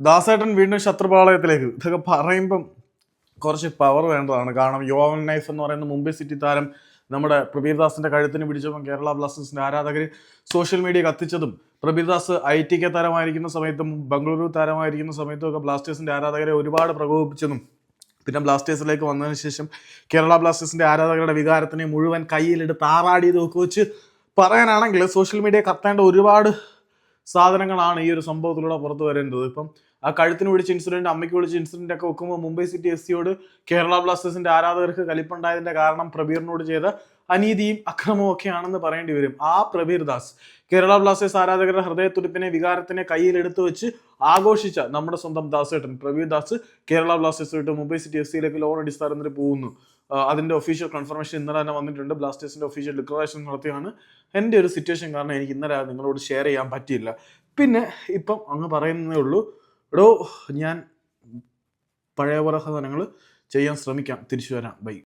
ദാസേട്ടൻ വീണ്ടും ശത്രുപാളയത്തിലേക്ക്. ഇതൊക്കെ പറയുമ്പം കുറച്ച് പവർ വേണ്ടതാണ്. കാരണം യോവൻ നൈഫ് എന്ന് പറയുന്ന മുംബൈ സിറ്റി താരം നമ്മുടെ പ്രബീർ ദാസിന്റെ കഴുത്തിന് പിടിച്ചപ്പം കേരള ബ്ലാസ്റ്റേഴ്സിന്റെ ആരാധകർ social media കത്തിച്ചതും Prabir Das I T K താരമായിരിക്കുന്ന സമയത്തും ബംഗളൂരു താരമായിരിക്കുന്ന സമയത്തും ഒക്കെ ബ്ലാസ്റ്റേഴ്സിന്റെ ആരാധകരെ ഒരുപാട് പ്രകോപിപ്പിച്ചതും പിന്നെ ബ്ലാസ്റ്റേഴ്സിലേക്ക് വന്നതിന് ശേഷം കേരള ബ്ലാസ്റ്റേഴ്സിന്റെ ആരാധകരുടെ വികാരത്തിനെ മുഴുവൻ കയ്യിലെടുത്ത് ആറാടിയതൊക്കെ വെച്ച് പറയാനാണെങ്കിൽ സോഷ്യൽ മീഡിയ കത്തേണ്ട ഒരുപാട് സാധനങ്ങളാണ് ഈ ഒരു സംഭവത്തിലൂടെ പുറത്തു വരേണ്ടത്. ഇപ്പം ആ കഴുത്തിന് പിടിച്ച ഇൻസിഡന്റ് അമ്മയ്ക്ക് വിളിച്ച ഇൻസിഡന്റ് ഒക്കെ വെക്കുമ്പോൾ മുംബൈ സിറ്റി എഫ് സിയോട് കേരള ബ്ലാസ്റ്റേഴ്സിന്റെ ആരാധകർക്ക് കലിപ്പുണ്ടായതിന്റെ കാരണം പ്രബീറിനോട് ചെയ്ത അനീതിയും അക്രമവും ഒക്കെയാണെന്ന് പറയേണ്ടി വരും. ആ പ്രബീർ ദാസ് കേരള ബ്ലാസ്റ്റേഴ്സ് ആരാധകരുടെ ഹൃദയത്തുടിപ്പിനെ വികാരത്തിനെ കയ്യിലെടുത്ത് വെച്ച് ആഘോഷിച്ച നമ്മുടെ സ്വന്തം ദാസേട്ടൻ പ്രബീർ ദാസ് കേരള ബ്ലാസ്റ്റേഴ്സ് വിട്ട് മുംബൈ സിറ്റി എഫ് സിയിലേക്ക് ലോൺ അടിസ്ഥാനത്തിൽ പോകുന്നു. അതിന്റെ ഒഫീഷ്യൽ കൺഫർമേഷൻ ഇന്നലെ തന്നെ വന്നിട്ടുണ്ട്. ബ്ലാസ്റ്റേഴ്സിന്റെ ഒഫീഷ്യൽ ഡിക്ലറേഷൻ നടത്തിയാണ്. എന്റെ ഒരു സിറ്റുവേഷൻ കാരണം എനിക്ക് ഇന്നലെ നിങ്ങളോട് ഷെയർ ചെയ്യാൻ പറ്റിയില്ല. പിന്നെ ഇപ്പം അങ്ങ് പറയുന്നതേ ഉള്ളൂ എടോ ഞാൻ പഴയ പോലെ സാധനങ്ങൾ ചെയ്യാൻ ശ്രമിക്കാം. തിരിച്ചു വരാം. ബൈ.